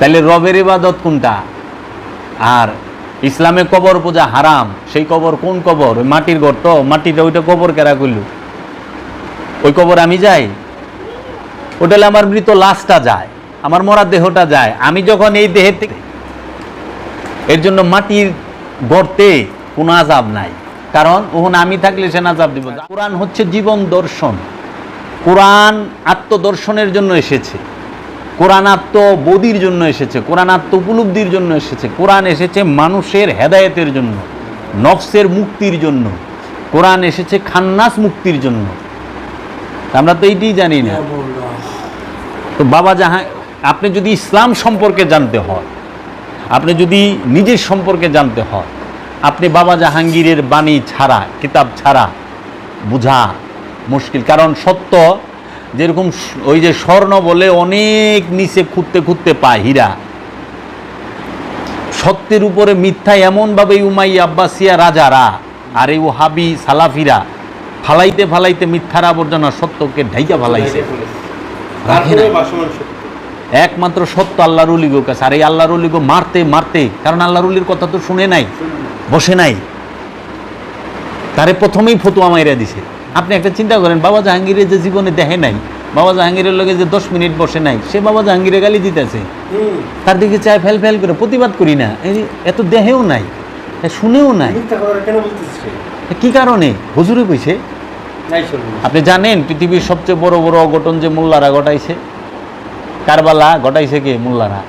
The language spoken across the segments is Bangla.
তাহলে রবের ইবাদত কোনটা? আর ইসলামে কবর পূজা হারাম, সেই কবর কোন কবর? ওই মাটির ঘর তো, মাটিটা ওইটা কবর কেরা করল? ওই কবর আমি যাই? ওটালে আমার মৃত লাশটা যায়, আমার মরা দেহটা যায়। আমি যখন এই দেহের থেকে, এর জন্য মাটির গর্তে কোনো আজাব নাই। কারণ ওখানে আমি থাকলে সে আজাব দিব। কোরআন হচ্ছে জীবন দর্শন। কোরআন আত্মদর্শনের জন্য এসেছে। কোরআন আত্মবোধির জন্য এসেছে কোরআন আত্ম উপলব্ধির জন্য এসেছে, কোরআন এসেছে মানুষের হেদায়েতের জন্য, নফসের মুক্তির জন্য, কোরআন এসেছে খান্নাস মুক্তির জন্য। আমরা তো এইটাই জানি না। তো বাবা জাহাঁ আপনি যদি ইসলাম সম্পর্কে জানতে হয়, আপনি যদি নিজের সম্পর্কে জানতে হয়, আপনি বাবা জাহাঙ্গীরের বাণী ছাড়া, কিতাব ছাড়া বোঝা মুশকিল, কারণ সত্য যেরকম ওই যে স্বর্ণ বলে অনেক নিচে খুঁজতে খুঁজতে পায় হীরা। সত্যের উপরে মিথ্যা এমনভাবে উমাই আব্বাসিয়া রাজারা আর এই ওহাবি সালাফিরা ফালাইতে ফালাইতে মিথ্যার আবর্জনা সত্যকে ঢাইকা ফালাইছে। একমাত্র সত্য আল্লাহর উলিগো কাছে। আর এই আল্লাহর উলিগো মারতে মারতে কারণ আল্লাহর উলির কথা তো শুনে নাই বসে নাই। তারে প্রথমেই ফতুয়া মাইরা দিছে। আপনি একটা চিন্তা করেন বাবা জাহাঙ্গীরের যে জীবনে দেখে নাই বাবা জাহাঙ্গীরের লগে যে দশ মিনিট বসে নাই সে বাবা জাহাঙ্গীরে গালি দিতেছে। তার দিকে চায় ফেল ফেল করে প্রতিবাদ করি না। এই এত দেহেও নাই শুনেও নাই। কি কারণে? হুজুরে কইছে। আপনি জানেন পৃথিবীর সবচেয়ে বড় বড় অঘটন যে মোল্লারা ঘটাইছে? কারবালা ঘটাইছে কে মোল্লারা?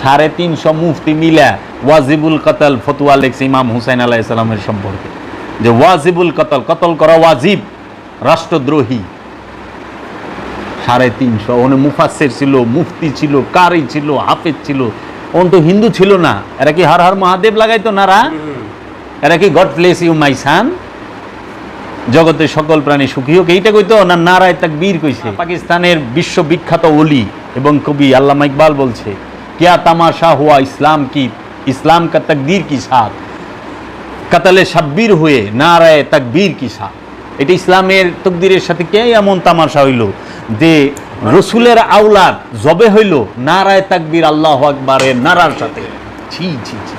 সাড়ে তিনশো মুফতি মিলা ওয়াজিবুল কতল ফতুয়া লেখছে ইমাম হুসাইন আলাহ ইসলামের সম্পর্কে। যে ওয়াজিবুল কতল কতল করা ওয়াজিব রাষ্ট্রদ্রোহী। সাড়ে তিনশো ওনে মুফাসের ছিল মুফতি ছিল কারি ছিল হাফেজ ছিল। ওন তো হিন্দু ছিল না। এরা কি হর হর মহাদেব লাগাইতো নারা। এরা কি God bless you my son? জগতের সকল প্রাণী সুখী হোক এইটা কইতো না নারায় তাক বীর কইছে পাকিস্তানের বিশ্ববিখ্যাত ওলি এবং কবি আল্লামা ইকবাল বলছে কিয়া তামাশা হুয়া ইসলাম কি? ইসলাম কা তকদীর কি সাথ? কাতালে সাব্বির হয়ে নারায় তাকবীর কি সাথ এটা ইসলামের তকদিরের সাথে কে এমন তামাশা হইল যে রসুলের আউলাদ জবে হইল নারায় তাকবীর আল্লাহ আকবারের নারার সাথে? ছি ছি ছি।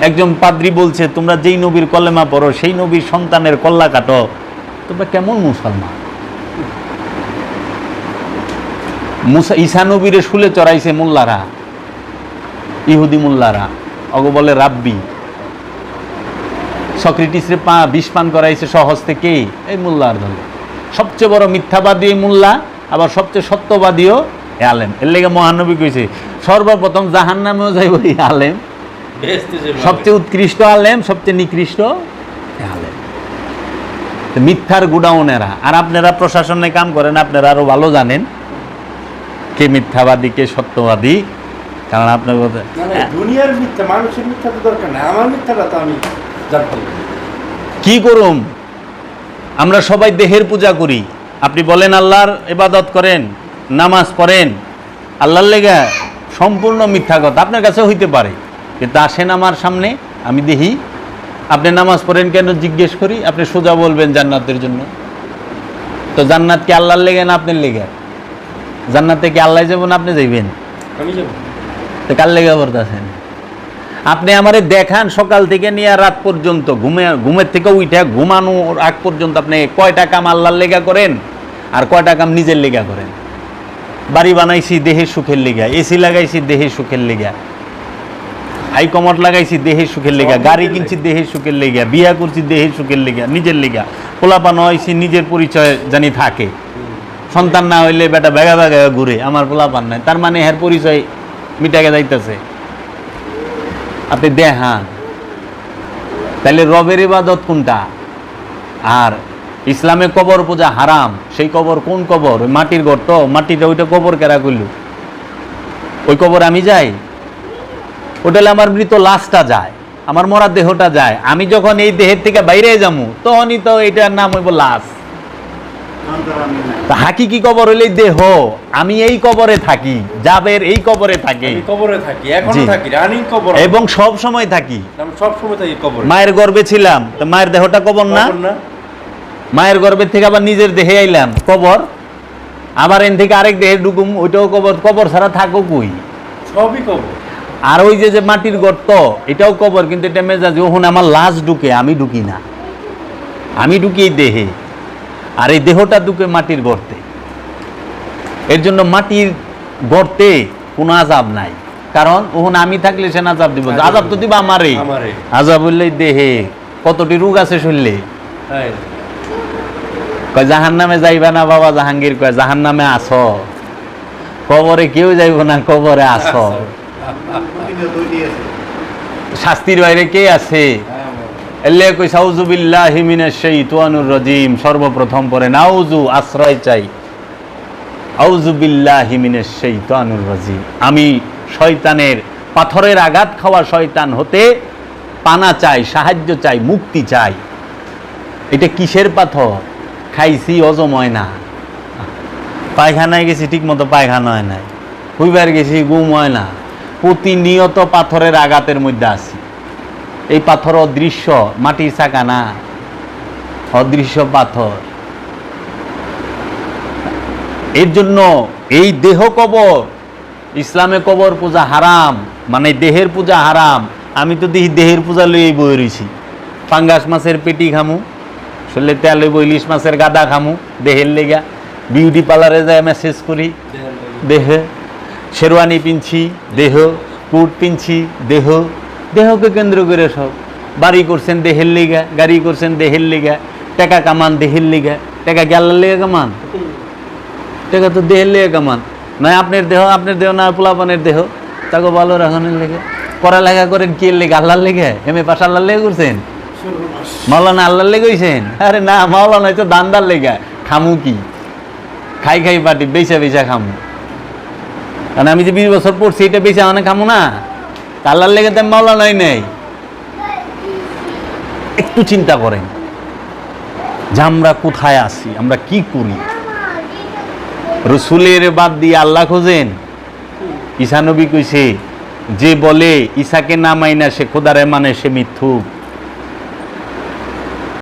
একজন পাদ্রি বলছে, তোমরা যেই নবীর কলেমা পড়ো, সেই নবীর সন্তানের কল্লা কাটো। তোমরা কেমন মুসলমান? মুসা নবীরে শুলে চড়াইছে মোল্লারা, ইহুদি মোল্লারা। অগ বলে, রাব্বি সক্রেটিসরে পা বিষ পান করাইছে সহজ থেকে এই মোল্লার দলে। সবচেয়ে বড় মিথ্যাবাদী এই মোল্লা আবার সবচেয়ে সত্যবাদীও এ আলেম। এর লেগে মহানবী কইছে সর্বপ্রথম জাহান নামেও যাইব এই আলেম। সবচেয়ে উৎকৃষ্ট আলেম সবচেয়ে নিকৃষ্ট আলেম। মিথ্যার গুডাউনেরা আর আপনারা প্রশাসনে কাম করেন আপনারা আরও ভালো জানেন কে মিথ্যাবাদী কে সত্যবাদী। কারণ আপনার কথা দুনিয়ার মিথ্যা মানুষের মিথ্যা তো দরকার নাই। আমার মিথ্যাটা তো আমি। কি করুম? আমরা সবাই দেহের পূজা করি। আপনি বলেন আল্লাহর ইবাদত করেন নামাজ পড়েন। আল্লাহর লেগা সম্পূর্ণ মিথ্যা কথা আপনার কাছে হইতে পারে। কিন্তু আসেন আমার সামনে আমি দেখি আপনি নামাজ পড়েন কেন? জিজ্ঞেস করি আপনি সোজা বলবেন জান্নাতের জন্য। তো জান্নাত কি আল্লাহর লেগে না আপনার লেগে? জান্নাতে কি আল্লাহ যাবেন আপনি যাইবেন? আমি যাব। তো কার লেগে পড়তেছেন আপনি আমারে দেখান সকাল থেকে নিয়ে রাত পর্যন্ত ঘুমে ঘুমের থেকে উঠে ঘুমানোর আগ পর্যন্ত আপনি কয়টা কাম আল্লাহর লেগা করেন আর কয়টা কাম নিজের লেগা করেন? বাড়ি বানাইছি দেহের সুখের লেগা এসি লাগাইছি দেহের সুখের লেগা হাই কমট লাগাইছি দেহের সুখের লেগা গাড়ি কিনছি দেহের সুখের লেগা বিয়া করছি দেহের সুখের লেগা নিজের লেগা পোলাপান হয়েছি নিজের পরিচয় জানি থাকে। সন্তান না হইলে বেটা বেগা বেগা ঘুরে আমার পোলাপান নাই তার মানে এর পরিচয় মিটাকে যাইতেছে। আপনি দেখান। তাহলে রবের ইবাদত কোনটা? আর ইসলামে কবর পূজা হারাম, সেই কবর কোন কবর? ওই মাটির ঘর তো, মাটিটা ওইটা কবর কেরা করল? ওই কবর আমি যাই? ওটালে আমার মৃত লাশটা যায়, আমার মরা দেহটা যায়। আমি যখন এই দেহের থেকে বাইরে যাব, তখনই তো এটার নাম হইব লাশ। তা হাকিকি কবর হইলে দেহ? আমি এই কবরে থাকি জাবের এই কবরে থাকি। কবরে থাকি এখনও থাকি রানিং কবর। এবং সব সময় থাকি। সব সময় থাকি কবরে। মায়ের গর্ভে ছিলাম তো মায়ের দেহটা কবর না? মায়ের গর্ভের থেকে আবার নিজের দেহে আইলাম কবর? আবার এন থেকে আরেক দেহে ঢুকুম ওইটাও কবর কবর ছাড়া থাকো কই? সবই কবর। আর ওই যে যে মাটির গর্ত এটাও কবর কিন্তু এটা মেজাজ ওখান আমার লাশ ঢুকে আমি ঢুকি না। আমি ঢুকি দেহে। আর এই দেহটা দুকে মাটির গর্তে। এর জন্য মাটির গর্তে কোনো আজাব নাই। কারণ ওখানে আমি থাকলে সে আজাব দিব। আজাব তো দিব। আমারে। আজাব বললেই দেহে কতটি রোগ আছে শুনলে? কয় জাহান নামে যাইবা না বাবা জাহাঙ্গীর কয় জাহান নামে আস। কবরে কেউ যাইব না কবরে আস। শাস্তির বাইরে কে আছে? এল্লে কই সাউজুবিল্লাহি মিনাশ শাইতানির রাজিম সর্বপ্রথম পরে নাউজু আশ্রয় চাই আউযু বিল্লাহি মিনাশ শাইতানির রাজিম আমি শয়তানের পাথরের আঘাত খাওয়া শয়তান হতে পানা চাই, সাহায্য চাই, মুক্তি চাই এটা কিসের পাথর? খাইছি অজম হয় না পায়খানায় গেছি ঠিক মতো পায়খানা হয় নাই হুইবার গেছি গুম হয় না প্রতিনিয়ত পাথরের আঘাতের মধ্যে আছি এই পাথর অদৃশ্য, মাটির চাকা না অদৃশ্য পাথর। এর জন্য এই দেহ কবর, ইসলামে কবর পূজা হারাম মানে দেহের পূজা হারাম। আমি তো দেখি দেহের পূজা লইয়ে বই রয়েছি পাঙ্গাস মাছের পেটি খামু, শরীরে তেল হইব ইলিশ মাছের গাদা খামু দেহের লেগা। বিউটি পার্লারে যায় মেসেজ করি, দেহ। শেরওয়ানি পিনছি, দেহ। কুট পিনছি, দেহ। দেহকে কেন্দ্র করে সব। বাড়ি করছেন দেহের লিগা, গাড়ি করছেন দেহের লিগা, টাকা কামান দেহের লিগা। টাকা গেলার লিগা কামান? টাকা তো দেহের লিগা কামান। নয় আপনার দেহ আপনার দেহ না, পোলাপানের দেহ। তাকে ভালো রাখনের লেগে। পড়ালেখা করেন কি লেগে? আল্লাহর লেগে? এম এ পাশ আল্লাহর লেগে করছেন? মাওলানা আল্লাহর লেগে হইছেন আরে না, মাওলানা হয়তো দান্দার লেগা। খামু কি? খাই খাই পাটি বেচা বেচা খামু। কারণ আমি যে বিশ বছর পড়ছি, এটা বেচা মানে খামু না? আল্লাহর লেগে তো মাওলা নাই। নেই একটু চিন্তা করেন। যে আমরা কোথায় আসি আমরা কি করি? রসুলের বাদ দিয়ে আল্লাহ খোঁজেন? ঈশানবী কইছে, যে বলে, ঈশাকে না মাইনা সে খোদারে মানে সে মিথ্যুক।